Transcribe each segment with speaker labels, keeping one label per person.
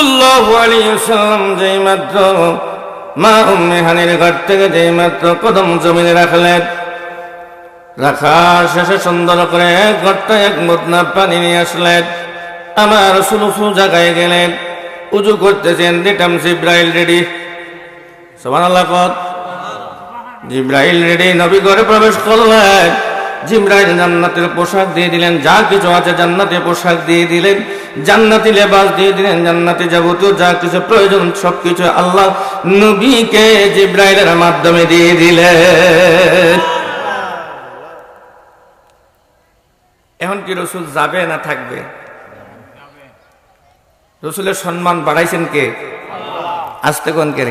Speaker 1: সাল্লাল্লাহু আলাইহি যেই মাত্র মা উম্মে হানির ঘর থেকে যেই মাত্র কদম জমিনে রাখলেন, রাখার শেষে সুন্দর করে ঘরটা এক মুদনা পানি নিয়ে আসলেন। আমার সুলুসু জায়গায় গেলেন, উজু করতেছেন দিতাম জিব্রাইল রেডি। সমান আল্লাহ জিব্রাইল রেডি, নবী ঘরে প্রবেশ করলেন। জিব্রাইল জান্নাতের পোশাক দিয়ে দিলেন, যা কিছু আছে জান্নাতে পোশাক দিয়ে দিলেন, জান্নাতি লেবাস দিয়ে দিলেন যাবতীয় যা কিছু প্রয়োজন আল্লাহ নবীকে জিব্রাইলের মাধ্যমে দিয়ে দিলেন। এখন কি রসুল যাবে না থাকবে? রসুলের সম্মান বাড়াইছেন কে? আসতে কোন কে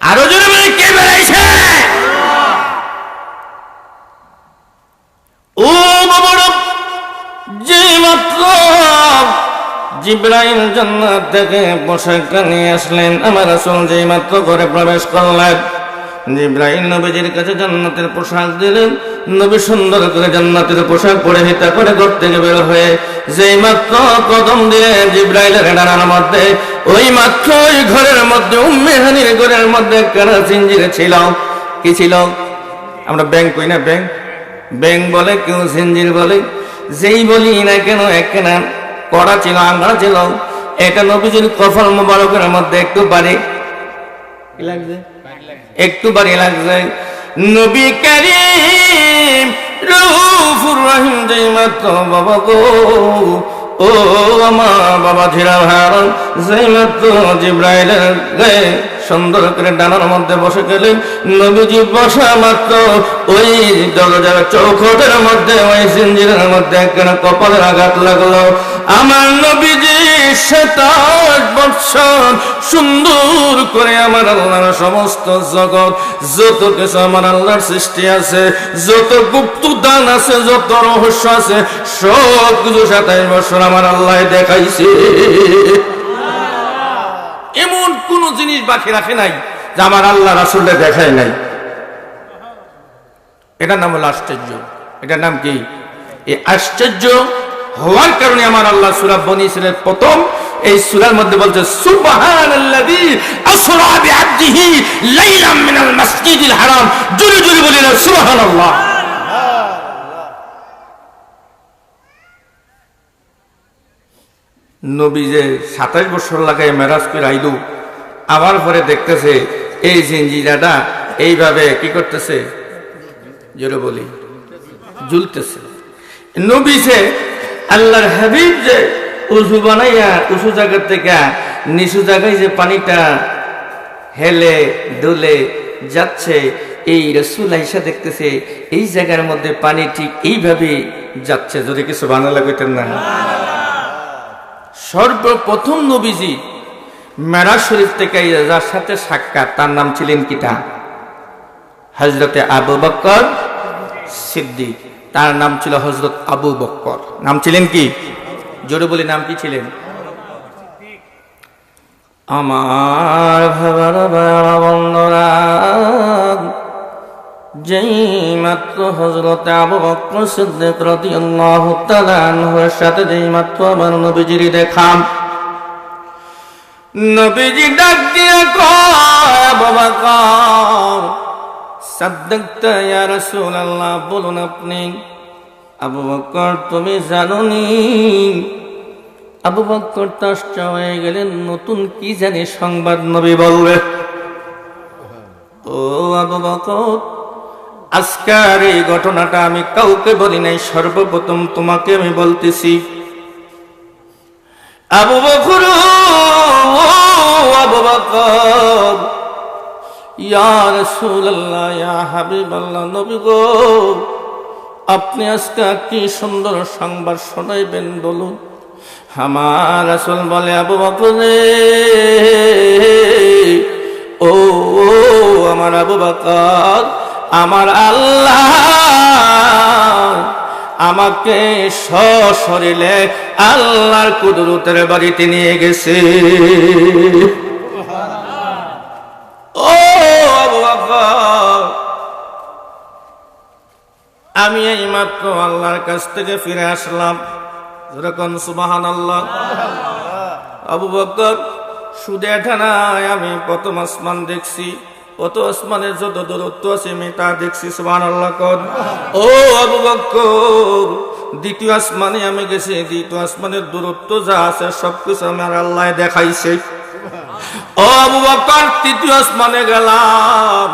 Speaker 1: আরও জোরে জিব্রাইল জান্নাত থেকে পোশাকটা নিয়ে আসলেন। আমার আসল যে মাত্র ঘরে প্রবেশ করলেন, জিব্রাইল নবীজির কাছে জান্নাতের পোশাক দিলেন। নবী সুন্দর করে জান্নাতের পোশাক পরে হিতা করে ঘর থেকে বের হয়ে যেই মাত্র কদম দিলেন জিব্রাইলের ডানার মধ্যে, ওই মাত্র ওই ঘরের মধ্যে উম্মেহানির ঘরের মধ্যে কারা সিঞ্জিরে ছিল। কি ছিল? আমরা ব্যাংক কই না ব্যাংক ব্যাংক বলে কেউ সিঞ্জির বলে? যেই বলি না কেন একখানা কড়া ছিল আঙ্গা ছিল। এটা নবীজির কফল মোবারকের মধ্যে একটু বাড়ি। লাগছে? একটু বাড়ি লাগছে। নবী করিম রহিম যেই মাত্র বাবা গো। ও আমার বাবা ধীরা ভার যেই মাত্র জিব্রাইলের গায়ে সুন্দর করে ডানার মধ্যে বসে গেলেন। নবীজি বসা মাত্র ওই দরজার চৌখটের মধ্যে ওই সিঞ্জিরের মধ্যে কপালের আঘাত লাগল। আমার নবীজি সাতাশ বৎসর সুন্দর করে আমার আল্লাহর সমস্ত জগৎ, যত কিছু আমার আল্লাহর সৃষ্টি আছে, যত গুপ্ত দান আছে, যত রহস্য আছে সব কিছু সাতাইশ বছর আমার আল্লাহ দেখাইছে। এমন কোন জিনিস বাকি রাখে নাই যে আমার আল্লাহ রাসুল্লে দেখায় নাই। এটার নাম হলো আশ্চর্য। এটার নাম কি? এই আশ্চর্য হওয়ার কারণে আমার আল্লাহ সুরা বনি ইসরায়েলের প্রথম এই সুরার মধ্যে বলছে, সুবহানাল্লাযী আসরা বিআবদিহি লাইলাম মিনাল মাসজিদিল হারাম। জোরে জোরে বলি সুবহানাল্লাহ। নবী যে সাতাশ বছর লাগায় মেরাজ করে আইলু, আবার পরে দেখতেছে, এই জিঞ্জিরাটা এইভাবে কি করতেছে? জোরে বলি ঝুলতেছে নবী যে আল্লাহর হাবিব যে উঁচু বানাইয়া, উঁচু জায়গা থেকে নিচু জায়গায় যে পানিটা হেলে, দুলে যাচ্ছে, এই রসুল আইসা দেখতেছে, এই জায়গার মধ্যে পানি ঠিক এইভাবে যাচ্ছে। যদি কিছু বানালা কইতেন না। সর্বপ্রথম নবীজি মেরা শরীফ থেকে যার সাথে সাক্ষাৎ, তার নাম ছিলেন কিটা? হজরতে আবু বক্কর সিদ্দিক। তার নাম ছিল হজরত আবু বক্কর। নাম ছিলেন কি? জোরে বলি, নাম কি ছিলেন? আমার ভাবার বন্ধরা যেই মাত্র হজরত আবু বক্কর সিদ্দিক রাদিয়াল্লাহু তাআলা আনহুর সাথে যেই মাত্র আমার নবীজির দেখাম নবীজি ডাক দিয়ে কয়, আবু বকর সাদ্দাকতা, ইয়া রাসূলুল্লাহ, বলুন আপনি, আবু বকর, তুমি জানোনি? আবু বকর তাষ্ট হয়ে গেলেন, নতুন কি জানি সংবাদ নবী বলবে। ও আবু বকর, আজকের এই ঘটনাটা আমি কাউকে বলি নাই, সর্বপ্রথম তোমাকে আমি বলতেছি। আবু বকর আবু বকর ইয়া রাসূলুল্লাহ ইয়া হাবিবাল্লাহ নবী গো আপনি আজকে কি সুন্দর সংবাদ শোনাইবেন বলুন? আমার রাসূল বলে আবু বকর ও, আমার আবু বকর আমার আল্লাহ আমাকে সশরীরে আল্লাহর কুদরতের বাড়িতে নিয়ে গেছে। আমি এই মাত্র আল্লাহর কাছ থেকে ফিরে আসলাম। যেরকম সুবাহান আল্লাহ আবু বকর সুদে ঠানায় আমি প্রথম আসমান দেখছি কত আসমানের যত দূরত্ব আছে আমি তা দেখছি সুবান আল্লাহ কর। ও আবু বকর, দ্বিতীয় আসমানে আমি গেছি, দ্বিতীয় আসমানের দূরত্ব যা আছে সবকিছু আমার আল্লাহ দেখাইছে। ও আবু বকর, তৃতীয় আসমানে গেলাম।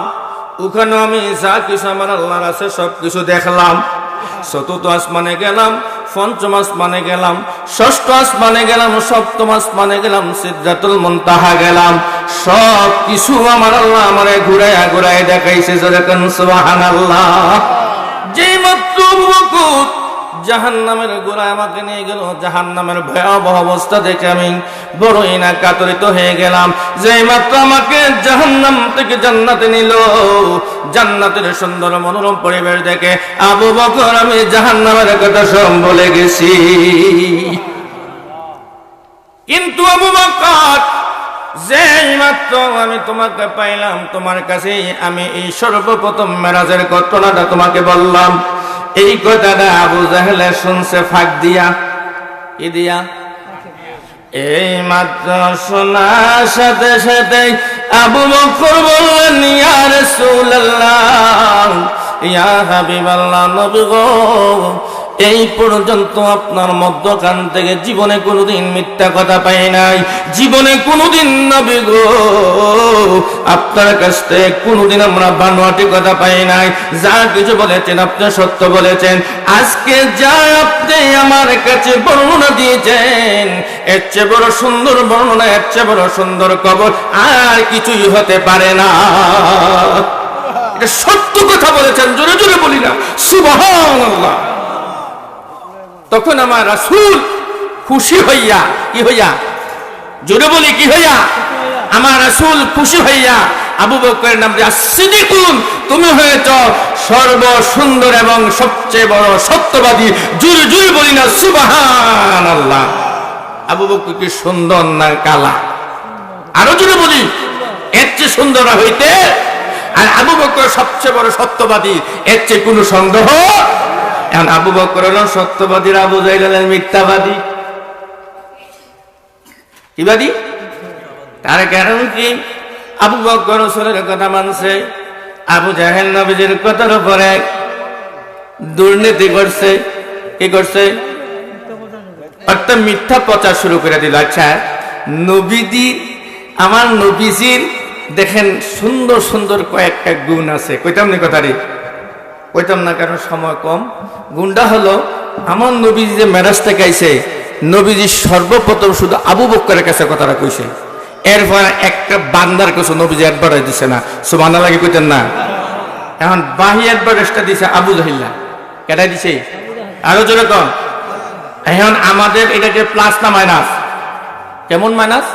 Speaker 1: ওখানে আমি যা কিছু আমার আল্লাহর আছে সব কিছু দেখলাম। চতুর্থ আসমানে গেলাম, পঞ্চম আসমানে গেলাম, ষষ্ঠ আসমানে গেলাম, সপ্তম আসমানে গেলাম সিদ্ধাতুল মুনতাহা গেলাম। সব কিছু আমার আল্লাহ আমারে ঘুরায় ঘুরায় দেখাইছে যেরকম সুবহানাল্লাহ। যেই মাত্র জাহান নামের গোড়ায় আমাকে নিয়ে গেল। জাহান নামের ভয়াবহ অবস্থা দেখে আমি বড়ই না কাতরিত হয়ে গেলাম। যে মাত্র আমাকে জাহান নাম থেকে জান্নাতে নিল। জান্নাতের সুন্দর মনোরম পরিবেশ দেখে আবু বকর আমি জাহান নামের কথা সব বলে গেছি। কিন্তু আবু বকর, যেই মাত্র আমি তোমাকে পাইলাম, তোমার কাছে আমি এই সর্বপ্রথম মেরাজের ঘটনাটা তোমাকে বললাম। এই কথাটা আবু জাহেলে শুনছে, ফাঁক দিয়া। কি দিয়া? এই মাত্র শোনার সাথে সাথে আবু বকর বললেন, ইয়া রাসূলুল্লাহ, ইয়া হাবিবাল্লাহ, নবী গো এই পর্যন্ত আপনার মধ্যখান থেকে জীবনে কোনোদিন মিথ্যা কথা পাই নাই। জীবনে কোনোদিন নবী গো, আপনার কাছ থেকে কোনোদিন আমরা বানোয়াটি কথা পাই নাই। যা কিছু বলেছেন আপনি সত্য বলেছেন। আজকে যা আপনি আমার কাছে বর্ণনা দিয়েছেন, এর চেয়ে বড় সুন্দর বর্ণনা, এর চেয়ে বড় সুন্দর কবর আর কিছুই হতে পারে না। এটা সত্য কথা বলেছেন, জোরে জোরে বলি না। সুবহানাল্লাহ। তখন আমার রাসূল খুশি হইয়া, কি হইয়া? জোরে বলি, কি হইয়া? আমার রাসূল খুশি হইয়া, আবু বকরের নাম সিদ্দিকুন তুমি হয়েছ সর্ব সুন্দর এবং সবচেয়ে বড় সত্যবাদী। জুর জুর বলি না, সুবহানাল্লাহ। আবু বকর কি সুন্দর না কালা? আরও জোরে বলি, এর চেয়ে সুন্দর হইতে আর আবু বকর সবচেয়ে বড় সত্যবাদী, এর চেয়ে কোনো সন্দেহ এখন আবু বকর হলো সত্যবাদীর আবু জাইল হলেন মিথ্যাবাদী কিবাদী তার কারণ কি? আবু বকর রসুলের কথা মানছে, আবু জাহেল নবীজির কথার উপরে দুর্নীতি করছে, কি করছে? অর্থাৎ মিথ্যা প্রচার শুরু করে দিল। আচ্ছা নবীজি, আমার নবীজির দেখেন সুন্দর সুন্দর কয়েকটা গুণ আছে। কইতাম নি কথাটি? কইতাম না কারণ সময় কম। গুন্ডা হলো আমার নবীজি যে মেরাজ থেকে আইছে, নবীজি সর্বপ্রথম শুধু আবু বক্করের কাছে কথাটা কইছে। এরপর একটা বান্দার কাছে নবীজি অ্যাডভার্টাইজ দিছে না। সুবানা লাগে কইতেন না? এখন বাহি অ্যাডভার্টাইজটা দিছে আবু জাহিল্লা। কেটা দিছে? আরও জোরে কম এখন আমাদের এটা যে প্লাস না মাইনাস কেমন মাইনাস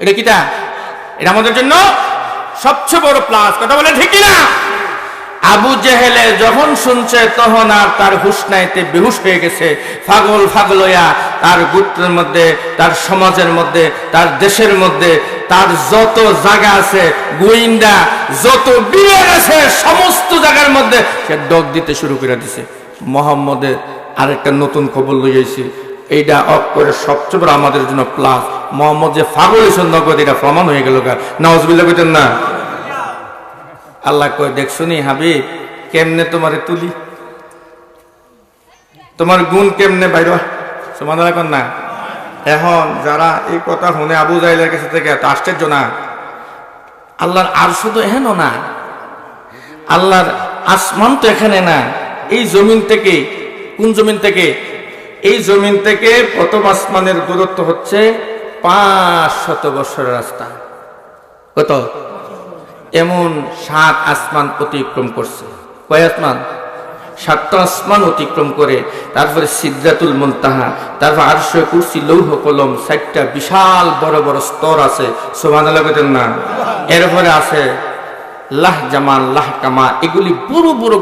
Speaker 1: এটা কিটা? এটা আমাদের জন্য সবচেয়ে বড় প্লাস কথা বলে ঠিক না আবু জেহেলে যখন শুনছে, তখন আর তার হুশ নাইতে বেহুশ হয়ে গেছে। ফাগল ফাগল হইয়া তার গোত্রের মধ্যে, তার সমাজের মধ্যে, তার দেশের মধ্যে, তার যত জায়গা আছে, গোয়েন্দা, যত বিরাট আছে সমস্ত জায়গার মধ্যে সে ডগ দিতে শুরু করে দিছে। মোহাম্মদের আরেকটা নতুন খবর লইয়াছি এইটা অফ করে সবচেয়ে বড় আমাদের জন্য প্লাস মোহাম্মদ যে ফাগল নগদ এটা প্রমাণ হয়ে গেল নওয়াজবিল্লা কইতেন না। আল্লাহ কয়, দেখ শুনি হাবিব, কেমনে তোমারে তুলি? তোমার গুণ কেমনে বাইর সমাধান এখন না। এখন যারা এই কথা শুনে আবু জাইলের কাছে থেকে এত আশ্চর্য না। আল্লাহর আর শুধু এহেন না, আল্লাহর আসমান তো এখানে না। এই জমিন থেকে, কোন জমিন থেকে? এই জমিন থেকে প্রথম আসমানের দূরত্ব হচ্ছে পাঁচ শত বছরের রাস্তা। কত? এমন সাত আসমান অতিক্রম করছে। কয় আসমান? সাতটা আসমান অতিক্রম করে, তারপরে সিদ্ধাতুল মুলতাহা তারপর আরশে কুরসি, লৌহ কলম সাতটা বিশাল বড় বড় স্তর আছে। সোমান লাগতেন না? এরপরে আছে, লাহ জামান লাহ কামা এগুলি বড় বড়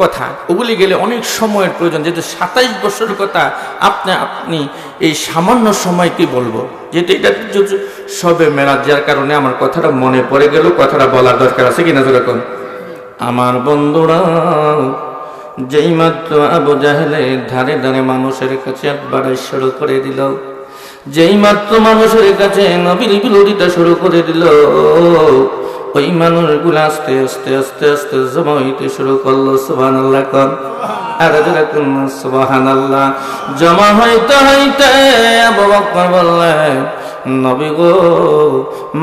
Speaker 1: কথা। ওগুলি গেলে অনেক সময়ের প্রয়োজন। যেহেতু সাতাইশ বছরের কথা আপনি আপনি এই সামান্য সময় কি বলব। যেহেতু এটা সবে মেলা যার কারণে আমার কথাটা মনে পড়ে গেল, কথাটা বলার দরকার আছে কিনা যেরকম আমার বন্ধুরা যেই মাত্র আবু জাহেলে ধারে ধারে মানুষের কাছে একবার শুরু করে দিল, যেই মাত্র মানুষের কাছে নবীর বিরোধিতা শুরু করে দিল ওই মানুষগুলো আস্তে আস্তে আস্তে আস্তে জমা হইতে শুরু করল সুবান আল্লাহ কর আর সুবাহান আল্লাহ জমা হইতে হইতে আবু বললেন, নবী গো,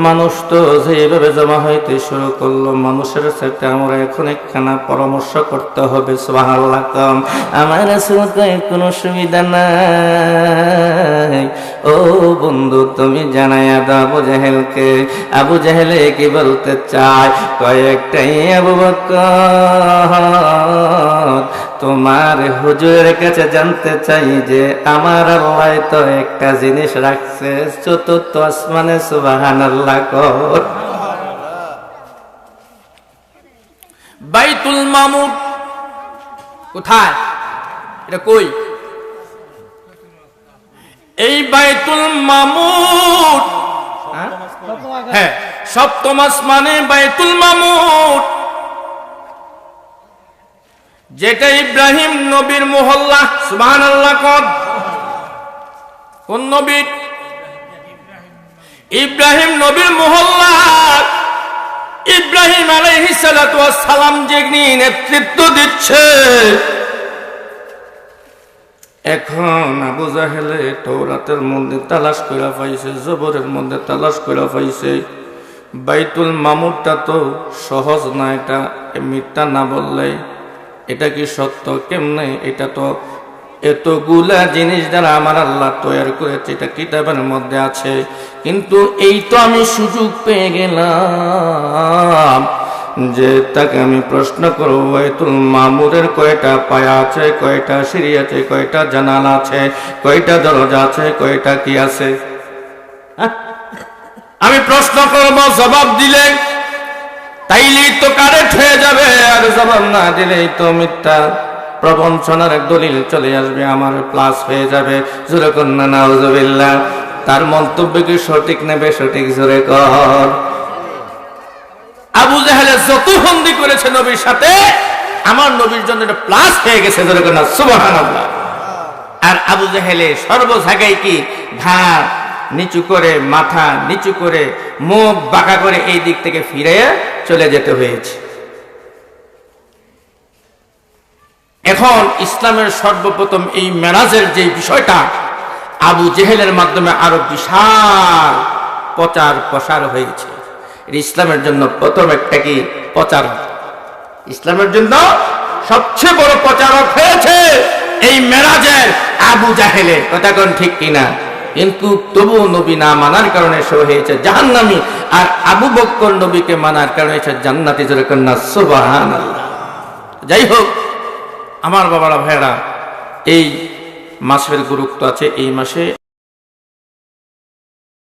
Speaker 1: মানুষ তো যেভাবে জমা হইতে শুরু করল, মানুষের সাথে আমরা এখন একখানা পরামর্শ করতে হবে সোহান আল্লাহ কম আমার কোনো সুবিধা নাই। ও বন্ধু, তুমি জানাইয়া দাও আবু জাহেলকে। আবু জাহেলে কি বলতে চায়? কয়েকটাই আবু বকর। তোমার হুজুরের কাছে জানতে চাই যে, আমার আল্লাহ তো একটা জিনিস রাখছে, চতুর্থ আসমানে সুবাহান আল্লাহ কর।
Speaker 2: বাইতুল মামুর কোথায়? এটা কই? এই বাইতুল মামুর হ্যাঁ? সপ্তম আসমানে বাইতুল মামুর যেটা ইব্রাহিম নবীর মোহল্লা সুবহান আল্লাহ কর। কোন নবীর ইব্রাহিম নবীর মোহল্লা। ইব্রাহিম সালাম যেগনি নেতৃত্ব দিচ্ছে।
Speaker 1: এখন আবু জাহেলে তৌরাতের মধ্যে তালাশ করে পাইছে, জবরের মধ্যে তালাশ করে পাইছে। বাইতুল মামুরটা তো সহজ না এটা মিথ্যা না বললে এটা কি সত্য? কেমনে? এটা তো এতগুলা জিনিস দ্বারা আমার আল্লাহ তৈরি করেছে, এটা কিতাবের মধ্যে আছে। কিন্তু এই তো আমি সুযোগ পেয়ে গেলাম। যে তাকে আমি প্রশ্ন করব, বাইতুল মামুরের কয়টা পায়া আছে, কয়টা সিঁড়ি আছে, কয়টা জানালা আছে, কয়টা দরজা আছে, কয়টা কি আছে?
Speaker 2: আমি প্রশ্ন করব, জবাব দিলে তাইলেই তো কারেক্ট হয়ে যাবে,
Speaker 1: আর জবাব না দিলেই তো মিথ্যা। প্রবঞ্চনার দলিল চলে আসবে, আমার প্লাস হয়ে যাবে। জোরে কন্যা নাউজুবিল্লাহ। তার মন্তব্য কি সঠিক নেবে সঠিক জোরে কর।
Speaker 2: আবু জাহেলে যত বন্দি করেছে নবীর সাথে, আমার নবীর জন্য এটা প্লাস হয়ে গেছে
Speaker 1: সুবহানাল্লাহ।
Speaker 2: আর আবু জাহেলে সর্ব জায়গায় কি?
Speaker 1: ঘাড় নিচু করে, মাথা নিচু করে, মুখ বাঁকা করে এই দিক থেকে ফিরে চলে যেতে হয়েছে।
Speaker 2: এখন ইসলামের সর্বপ্রথম এই মেরাজের যে বিষয়টা, আবু জেহেলের মাধ্যমে আরও বিশাল
Speaker 1: প্রচার প্রসার হয়েছে। ইসলামের জন্য প্রথম একটা কি? প্রচার।
Speaker 2: ইসলামের জন্য সবচেয়ে বড় প্রচারক হয়েছে এই মেরাজের আবু জাহেলে
Speaker 1: কথা কোন ঠিক কিনা কিন্তু তবু নবী না মানার কারণে সে হয়েছে জাহান্নামী। আর আবু বক্কর নবীকে মানার কারণে হয়েছে জান্নাতি জোরে কন্যা সুবাহান যাই হোক, আমার বাবারা, ভাইয়েরা, এই মাসের গুরুত্ব আছে, এই মাসে